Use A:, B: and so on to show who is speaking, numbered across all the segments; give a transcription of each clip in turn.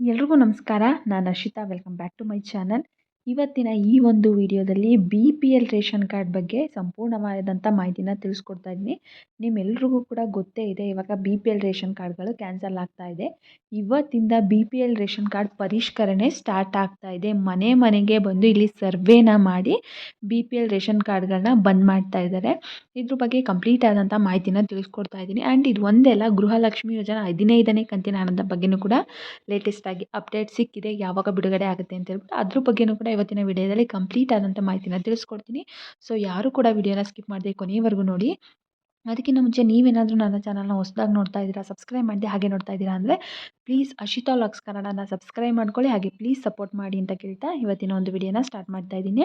A: ಎಲ್ರಿಗೂ ನಮಸ್ಕಾರ. ನಾನು Arshita. Welcome back to my channel ಇವತ್ತಿನ ಈ ಒಂದು ವಿಡಿಯೋದಲ್ಲಿ B P L ration card ಬಗ್ಗೆ ಸಂಪೂರ್ಣವಾದಂಥ ಮಾಹಿತಿನ ತಿಳಿಸ್ಕೊಡ್ತಾ ಇದ್ದೀನಿ. ನಿಮ್ಮೆಲ್ರಿಗೂ ಕೂಡ ಗೊತ್ತೇ ಇದೆ, ಇವಾಗ ಬಿ ಪಿ ಎಲ್ ರೇಷನ್ ಕಾರ್ಡ್ಗಳು ಕ್ಯಾನ್ಸಲ್ ಆಗ್ತಾ ಇದೆ. ಇವತ್ತಿಂದ B P L ration card ಪರಿಷ್ಕರಣೆ ಸ್ಟಾರ್ಟ್ ಆಗ್ತಾ ಇದೆ. ಮನೆ ಮನೆಗೆ ಬಂದು ಇಲ್ಲಿ ಸರ್ವೇನ ಮಾಡಿ ಬಿ ಪಿ ಎಲ್ ರೇಷನ್ ಕಾರ್ಡ್ಗಳನ್ನ ಬಂದ್ ಮಾಡ್ತಾ ಇದ್ದಾರೆ. ಇದ್ರ ಬಗ್ಗೆ ಕಂಪ್ಲೀಟ್ ಆದಂಥ ಮಾಹಿತಿನ ತಿಳಿಸ್ಕೊಡ್ತಾ ಇದ್ದೀನಿ. ಆ್ಯಂಡ್ ಇದು ಒಂದೆಲ್ಲ ಗೃಹಲಕ್ಷ್ಮಿ ಯೋಜನೆ ಹದಿನೈದನೇ ಕಂತಿನ ಹಣದ ಬಗ್ಗೆಯೂ ಕೂಡ ಲೇಟೆಸ್ಟಾಗಿ ಅಪ್ಡೇಟ್ ಸಿಕ್ಕಿದೆ, ಯಾವಾಗ ಬಿಡುಗಡೆ ಆಗುತ್ತೆ ಅಂತ ಹೇಳ್ಬಿಟ್ಟು ಅದ್ರ ಬಗ್ಗೆಯೂ ಕೂಡ ಇವತ್ತಿನ ವಿಡಿಯೋದಲ್ಲಿ ಕಂಪ್ಲೀಟ್ ಆದಂಥ ಮಾಹಿತಿನ ತಿಳಿಸ್ಕೊಡ್ತೀನಿ. ಸೊ ಯಾರು ಕೂಡ ವಿಡಿಯೋನ ಸ್ಕಿಪ್ ಮಾಡದೆ ಕೊನೆಯವರೆಗೂ ನೋಡಿ. ಅದಕ್ಕಿಂತ ಮುಂಚೆ ನೀವೇನಾದರೂ ನನ್ನ ಚಾನಲ್ನ ಹೊಸದಾಗಿ ನೋಡ್ತಾ ಇದ್ದೀರಾ ಸಬ್ಸ್ಕ್ರೈಬ್ ಮಾಡಿದೆ ಹಾಗೆ ನೋಡ್ತಾ ಇದ್ದೀರಾ ಅಂದರೆ ಪ್ಲೀಸ್ ಅಶಿತಾ ಲಾಕ್ಸ್ ಕನ್ನಡನ ಸಬ್ಸ್ಕ್ರೈಬ್ ಮಾಡ್ಕೊಳ್ಳಿ, ಹಾಗೆ ಪ್ಲೀಸ್ ಸಪೋರ್ಟ್ ಮಾಡಿ ಅಂತ ಕೇಳ್ತಾ ಇವತ್ತಿನ ಒಂದು ವಿಡಿಯೋನ ಸ್ಟಾರ್ಟ್ ಮಾಡ್ತಾ ಇದ್ದೀನಿ.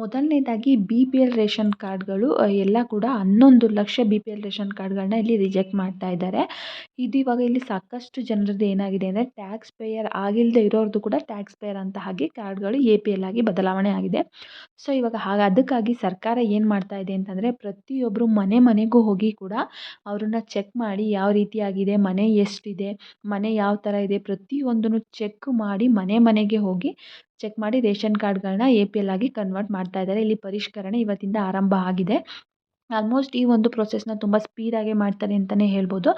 A: ಮೊದಲನೇದಾಗಿ ಬಿ ಪಿ ಎಲ್ ರೇಷನ್ ಕಾರ್ಡ್ಗಳು ಎಲ್ಲ ಕೂಡ ಹನ್ನೊಂದು lakh B P L ration ಕಾರ್ಡ್ಗಳನ್ನ ಇಲ್ಲಿ ರಿಜೆಕ್ಟ್ ಮಾಡ್ತಾ ಇದ್ದಾರೆ. ಇದು ಇವಾಗ ಇಲ್ಲಿ ಸಾಕಷ್ಟು ಜನರದ್ದು ಏನಾಗಿದೆ ಅಂದರೆ ಟ್ಯಾಕ್ಸ್ ಪೇಯರ್ ಆಗಿಲ್ಲದೆ ಇರೋರ್ದು ಕೂಡ ಟ್ಯಾಕ್ಸ್ ಪೇಯರ್ ಅಂತ ಹಾಗೆ ಕಾರ್ಡ್ಗಳು ಎ ಪಿ ಎಲ್ ಆಗಿ ಬದಲಾವಣೆ ಆಗಿದೆ. ಸೊ ಇವಾಗ ಹಾಗೆ ಅದಕ್ಕಾಗಿ ಸರ್ಕಾರ ಏನು ಮಾಡ್ತಾ ಇದೆ ಅಂತಂದರೆ ಪ್ರತಿಯೊಬ್ಬರು ಮನೆ ಮನೆಗೂ ಹೋಗಿ ಕೂಡ ಅವ್ರನ್ನ ಚೆಕ್ ಮಾಡಿ ಯಾವ ರೀತಿಯಾಗಿದೆ ಮನೆ ಎಷ್ಟಿದೆ, ಮನೆ ಯಾವ ಥರ ಇದೆ ಪ್ರತಿಯೊಂದನ್ನು ಚೆಕ್ ಮಾಡಿ ಮನೆ ಮನೆಗೆ ಹೋಗಿ ಚೆಕ್ ಮಾಡಿ ರೇಷನ್ ಕಾರ್ಡ್ಗಳನ್ನ ಎ ಪಿ ಎಲ್ ಆಗಿ ಕನ್ವರ್ಟ್ ಮಾಡ್ತಾ ಇದ್ದಾರೆ. ಇಲ್ಲಿ ಪರಿಷ್ಕರಣೆ ಇವತ್ತಿಂದ ಆರಂಭ ಆಗಿದೆ. ಆಲ್ಮೋಸ್ಟ್ ಈ ಒಂದು ಪ್ರೊಸೆಸ್ನ ತುಂಬ ಸ್ಪೀಡಾಗಿ ಮಾಡ್ತಾರೆ ಅಂತಲೇ ಹೇಳ್ಬೋದು.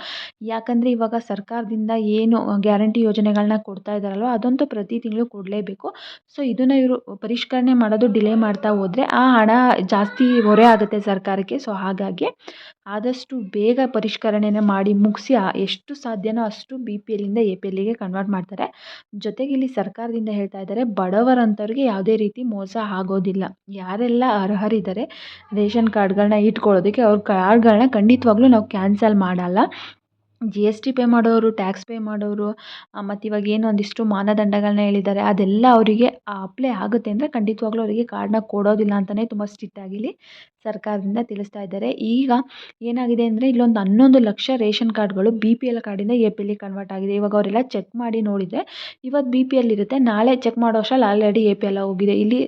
A: ಯಾಕಂದರೆ ಇವಾಗ ಸರ್ಕಾರದಿಂದ ಏನು ಗ್ಯಾರಂಟಿ ಯೋಜನೆಗಳನ್ನ ಕೊಡ್ತಾ ಇದ್ದಾರಲ್ವ ಅದಂತೂ ಪ್ರತಿ ತಿಂಗಳು ಕೊಡಲೇಬೇಕು. ಸೊ ಇದನ್ನು ಇವರು ಪರಿಷ್ಕರಣೆ ಮಾಡೋದು ಡಿಲೇ ಮಾಡ್ತಾ ಹೋದರೆ ಆ ಹಣ ಜಾಸ್ತಿ ಹೊರೆ ಆಗುತ್ತೆ ಸರ್ಕಾರಕ್ಕೆ. ಸೊ ಹಾಗಾಗಿ ಆದಷ್ಟು ಬೇಗ ಪರಿಷ್ಕರಣೆನ ಮಾಡಿ ಮುಗಿಸಿ ಎಷ್ಟು ಸಾಧ್ಯನೋ ಅಷ್ಟು ಬಿ ಪಿ ಎಲ್ಲಿಂದ ಎ ಪಿ ಎಲ್ಲಿಗೆ ಕನ್ವರ್ಟ್ ಮಾಡ್ತಾರೆ. ಜೊತೆಗೆ ಇಲ್ಲಿ ಸರ್ಕಾರದಿಂದ ಹೇಳ್ತಾ ಇದ್ದಾರೆ ಬಡವರಂಥವ್ರಿಗೆ ಯಾವುದೇ ರೀತಿ ಮೋಸ ಆಗೋದಿಲ್ಲ. ಯಾರೆಲ್ಲ ಅರ್ಹರಿದ್ದಾರೆ, ರೇಷನ್ ಕಾರ್ಡ್ಗಳನ್ನ ಇಟ್ಕೊಳ್ಳೋದಕ್ಕೆ ಅವ್ರ ಕಾರ್ಡ್ಗಳನ್ನ ಖಂಡಿತವಾಗ್ಲೂ ನಾವು ಕ್ಯಾನ್ಸಲ್ ಮಾಡಲ್ಲ. ಜಿ ಎಸ್ ಟಿ ಪೇ ಮಾಡೋರು ಟ್ಯಾಕ್ಸ್ ಪೇ ಮಾಡೋರು ಮತ್ತು ಇವಾಗ ಏನು ಒಂದಿಷ್ಟು ಮಾನದಂಡಗಳನ್ನ ಹೇಳಿದ್ದಾರೆ, ಅದೆಲ್ಲ ಅವರಿಗೆ ಅಪ್ಲೈ ಆಗುತ್ತೆ ಅಂದರೆ ಖಂಡಿತವಾಗ್ಲೂ ಅವರಿಗೆ ಕಾರ್ಡ್ನ ಕೊಡೋದಿಲ್ಲ ಅಂತಲೇ ತುಂಬ ಸ್ಟ್ರಿಕ್ಟಾಗಿ ಇಲ್ಲಿ ಸರ್ಕಾರದಿಂದ ತಿಳಿಸ್ತಾ ಇದ್ದಾರೆ. ಈಗ ಏನಾಗಿದೆ ಅಂದರೆ ಇಲ್ಲೊಂದು ಹನ್ನೊಂದು ಲಕ್ಷ ರೇಷನ್ ಕಾರ್ಡ್ಗಳು ಬಿ ಪಿ ಎಲ್ ಕಾರ್ಡಿಂದ ಎ ಪಿ ಎಲ್ಲಿಗೆ ಕನ್ವರ್ಟ್ ಆಗಿದೆ. ಇವಾಗ ಅವರೆಲ್ಲ ಚೆಕ್ ಮಾಡಿ ನೋಡಿದರೆ ಇವತ್ತು ಬಿ ಪಿ ಎಲ್ ಇರುತ್ತೆ, ನಾಳೆ ಚೆಕ್ ಮಾಡೋ ಅಷ್ಟ್ರಲ್ಲಿ ಆಲ್ರೆಡಿ ಎ ಪಿ ಎಲ್ ಹೋಗಿದೆ. ಇಲ್ಲಿ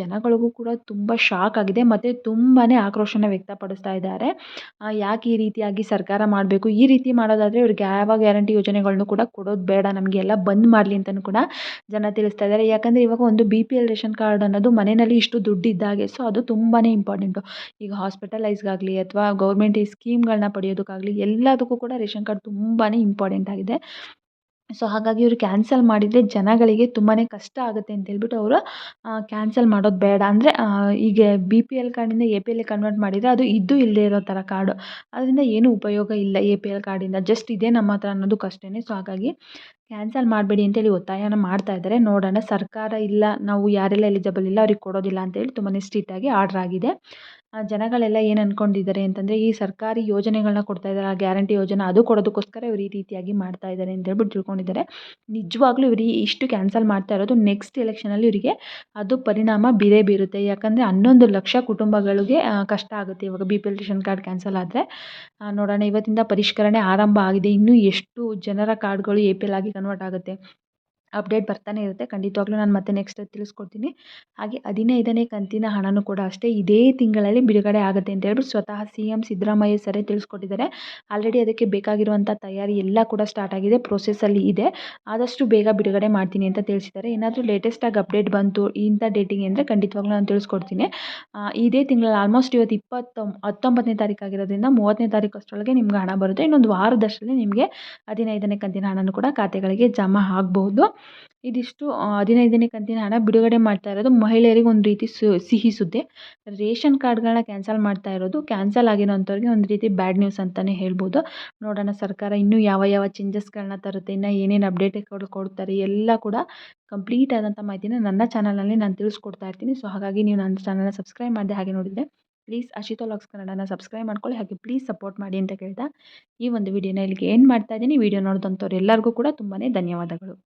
A: ಜನಗಳಿಗೂ ಕೂಡ ತುಂಬ ಶಾಕ್ ಆಗಿದೆ ಮತ್ತು ತುಂಬಾ ಆಕ್ರೋಶನ ವ್ಯಕ್ತಪಡಿಸ್ತಾ ಇದ್ದಾರೆ. ಯಾಕೆ ಈ ರೀತಿಯಾಗಿ ಸರ್ಕಾರ ಮಾಡಬೇಕು? ಈ ರೀತಿ ಮಾಡೋದಾದರೆ ಇವ್ರಿಗೆ ಯಾವ ಗ್ಯಾರಂಟಿ ಯೋಜನೆಗಳನ್ನು ಕೂಡ ಕೊಡೋದು ಬೇಡ. ನಮಗೆ ಎಲ್ಲ ಬಂದ್ ಮಾಡಲಿ ಅಂತಲೂ ಕೂಡ ಜನ ತಿಳಿಸ್ತಾ ಇದ್ದಾರೆ ಯಾಕಂದರೆ ಇವಾಗ ಒಂದು B P L ration card ಅನ್ನೋದು ಮನೆಯಲ್ಲಿ ಇಷ್ಟು ದುಡ್ಡು ಇದ್ದಾಗೆ ಸೊ ಅದು ತುಂಬಾ ಇಂಪಾರ್ಟೆಂಟು ಈಗ ಹಾಸ್ಪಿಟಲೈಸ್ಗಾಗಲಿ ಅಥವಾ ಗೌರ್ಮೆಂಟ್ ಈ ಸ್ಕೀಮ್ಗಳನ್ನ ಪಡೆಯೋದಕ್ಕಾಗಲಿ ಎಲ್ಲದಕ್ಕೂ ಕೂಡ ರೇಷನ್ ಕಾರ್ಡ್ ತುಂಬಾ ಇಂಪಾರ್ಟೆಂಟ್ ಆಗಿದೆ. ಸೊ ಹಾಗಾಗಿ ಇವರು ಕ್ಯಾನ್ಸಲ್ ಮಾಡಿದರೆ ಜನಗಳಿಗೆ ತುಂಬಾ ಕಷ್ಟ ಆಗುತ್ತೆ ಅಂತ ಹೇಳ್ಬಿಟ್ಟು ಅವರು ಕ್ಯಾನ್ಸಲ್ ಮಾಡೋದು ಬೇಡ. ಅಂದರೆ ಈಗ ಬಿ ಪಿ ಎಲ್ ಕಾರ್ಡಿಂದ ಎ ಪಿ ಎಲ್ಗೆ ಕನ್ವರ್ಟ್ ಮಾಡಿದರೆ ಅದು ಇದ್ದು ಇಲ್ಲದೇ ಇರೋ ಥರ ಕಾರ್ಡು ಅದರಿಂದ ಏನೂ ಉಪಯೋಗ ಇಲ್ಲ ಎ ಪಿ ಎಲ್ ಕಾರ್ಡಿಂದ ಜಸ್ಟ್ ಇದೇ ನಮ್ಮ ಹತ್ರ ಅನ್ನೋದಕ್ಕಷ್ಟೇ ಸೊ ಹಾಗಾಗಿ ಕ್ಯಾನ್ಸಲ್ ಮಾಡಬೇಡಿ ಅಂತೇಳಿ ಒತ್ತಾಯನ ಮಾಡ್ತಾ ಇದ್ದಾರೆ. ನೋಡೋಣ ಸರ್ಕಾರ ಇಲ್ಲ, ನಾವು ಯಾರೆಲ್ಲ ಎಲಿಜಿಬಲ್ ಇಲ್ಲ, ಅವ್ರಿಗೆ ಕೊಡೋದಿಲ್ಲ ಅಂತೇಳಿ ತುಂಬಾ ಸ್ಟ್ರಿಕ್ಟಾಗಿ ಆರ್ಡ್ರ್ ಆಗಿದೆ. ಜನಗಳೆಲ್ಲ ಏನು ಅಂದ್ಕೊಂಡಿದ್ದಾರೆ ಅಂತಂದರೆ, ಈ ಸರ್ಕಾರಿ ಯೋಜನೆಗಳನ್ನ ಕೊಡ್ತಾ ಇದ್ದಾರೆ, ಆ ಗ್ಯಾರಂಟಿ ಯೋಜನೆ ಅದು ಕೊಡೋದಕ್ಕೋಸ್ಕರ ಇವರು ಈ ರೀತಿಯಾಗಿ ಮಾಡ್ತಾ ಇದ್ದಾರೆ ಅಂತ ಹೇಳ್ಬಿಟ್ಟು ತಿಳ್ಕೊಂಡಿದ್ದಾರೆ. ನಿಜವಾಗ್ಲೂ ಇವರು ಇಷ್ಟು ಕ್ಯಾನ್ಸಲ್ ಮಾಡ್ತಾ ಇರೋದು ನೆಕ್ಸ್ಟ್ ಎಲೆಕ್ಷನಲ್ಲಿ ಇವರಿಗೆ ಅದು ಪರಿಣಾಮ ಬೀರೇ ಬೀರುತ್ತೆ. ಯಾಕಂದರೆ ಹನ್ನೊಂದು ಲಕ್ಷ ಕುಟುಂಬಗಳಿಗೆ ಕಷ್ಟ ಆಗುತ್ತೆ ಇವಾಗ B P L ration card cancel ಆದರೆ. ನೋಡೋಣ, ಇವತ್ತಿಂದ ಪರಿಷ್ಕರಣೆ ಆರಂಭ ಆಗಿದೆ. ಇನ್ನೂ ಎಷ್ಟು ಜನರ ಕಾರ್ಡ್ಗಳು ಎ ಪಿ ಎಲ್ ಆಗಿ ಕನ್ವರ್ಟ್ ಆಗುತ್ತೆ. ಅಪ್ಡೇಟ್ ಬರ್ತಾನೆ ಇರುತ್ತೆ. ಖಂಡಿತವಾಗ್ಲೂ ನಾನು ಮತ್ತೆ ನೆಕ್ಸ್ಟ್ ತಿಳಿಸ್ಕೊಡ್ತೀನಿ. ಹಾಗೆ ಹದಿನೈದನೇ ಕಂತಿನ ಹಣನೂ ಕೂಡ ಅಷ್ಟೇ ಇದೇ ತಿಂಗಳಲ್ಲಿ ಬಿಡುಗಡೆ ಆಗುತ್ತೆ ಅಂತ ಹೇಳ್ಬಿಟ್ಟು ಸ್ವತಃ ಸಿ ಎಂ ಸಿದ್ದರಾಮಯ್ಯ ಸರೇ ತಿಳಿಸ್ಕೊಟ್ಟಿದ್ದಾರೆ. ಆಲ್ರೆಡಿ ಅದಕ್ಕೆ ಬೇಕಾಗಿರುವಂಥ ತಯಾರಿ ಎಲ್ಲ ಕೂಡ ಸ್ಟಾರ್ಟ್ ಆಗಿದೆ. ಪ್ರೊಸೆಸಲ್ಲಿ ಇದೆ. ಆದಷ್ಟು ಬೇಗ ಬಿಡುಗಡೆ ಮಾಡ್ತೀನಿ ಅಂತ ತಿಳಿಸಿದ್ದಾರೆ. ಏನಾದರೂ ಲೇಟೆಸ್ಟಾಗಿ ಅಪ್ಡೇಟ್ ಬಂತು ಇಂಥ ಡೇಟಿಗೆ ಅಂದರೆ ಖಂಡಿತವಾಗ್ಲೂ ನಾನು ತಿಳಿಸ್ಕೊಡ್ತೀನಿ. ಇದೇ ತಿಂಗಳಲ್ಲಿ ಆಲ್ಮೋಸ್ಟ್ ಇವತ್ತು ಇಪ್ಪತ್ತು, ಹತ್ತೊಂಬತ್ತನೇ ತಾರೀಕು ಆಗಿರೋದ್ರಿಂದ ಮೂವತ್ತನೇ ತಾರೀಕು ಅಷ್ಟರೊಳಗೆ ನಿಮ್ಗೆ ಹಣ ಬರುತ್ತೆ. ಇನ್ನೊಂದು ವಾರದಷ್ಟರಲ್ಲಿ ನಿಮಗೆ ಹದಿನೈದನೇ ಕಂತಿನ ಹಣನೂ ಕೂಡ ಖಾತೆಗಳಿಗೆ ಜಮಾ ಆಗ್ಬೋದು. ಇದಿಷ್ಟು ಹದಿನೈದನೇ ಕಂತಿನ ಹಣ ಬಿಡುಗಡೆ ಮಾಡ್ತಾ ಇರೋದು ಮಹಿಳೆಯರಿಗೆ ಒಂದು ರೀತಿ ಸಿಹಿ ಸುದ್ದಿ. ರೇಷನ್ ಕಾರ್ಡ್ಗಳನ್ನ ಕ್ಯಾನ್ಸಲ್ ಮಾಡ್ತಾ ಇರೋದು, ಕ್ಯಾನ್ಸಲ್ ಆಗಿರೋಂಥವ್ರಿಗೆ ಒಂದು ರೀತಿ ಬ್ಯಾಡ್ ನ್ಯೂಸ್ ಅಂತಲೇ ಹೇಳ್ಬೋದು. ನೋಡೋಣ ಸರ್ಕಾರ ಇನ್ನೂ ಯಾವ ಯಾವ ಚೇಂಜಸ್ಗಳನ್ನ ತರುತ್ತೆ, ಇನ್ನು ಏನೇನು ಅಪ್ಡೇಟ್ ಕೊಡ್ತಾರೆ, ಎಲ್ಲ ಕೂಡ ಕಂಪ್ಲೀಟ್ ಆದಂಥ ಮಾಹಿತಿನ ನನ್ನ ಚಾನಲಲ್ಲಿ ನಾನು ತಿಳಿಸ್ಕೊಡ್ತಾ ಇರ್ತೀನಿ. ಸೊ, ಹಾಗಾಗಿ ನೀವು ನನ್ನ ಚಾನಲ್ನ ಸಬ್ಸ್ಕ್ರೈಬ್ ಮಾಡಿದೆ ಹಾಗೆ ನೋಡಿದರೆ ಪ್ಲೀಸ್ ಅಶಿತಾ ಲಾಕ್ಸ್ ಕನ್ನಡನ ಸಬ್ಸ್ಕ್ರೈಬ್ ಮಾಡ್ಕೊಳ್ಳಿ, ಹಾಗೆ ಪ್ಲೀಸ್ ಸಪೋರ್ಟ್ ಮಾಡಿ ಅಂತ ಕೇಳ್ತಾ ಈ ಒಂದು ವಿಡಿಯೋನ ಇಲ್ಲಿಗೆ ಏನು ಮಾಡ್ತಾ ಇದ್ದೀನಿ. ವಿಡಿಯೋ ನೋಡಿದಂಥವ್ರು ಎಲ್ಲರಿಗೂ ಕೂಡ ತುಂಬಾ ಧನ್ಯವಾದಗಳು.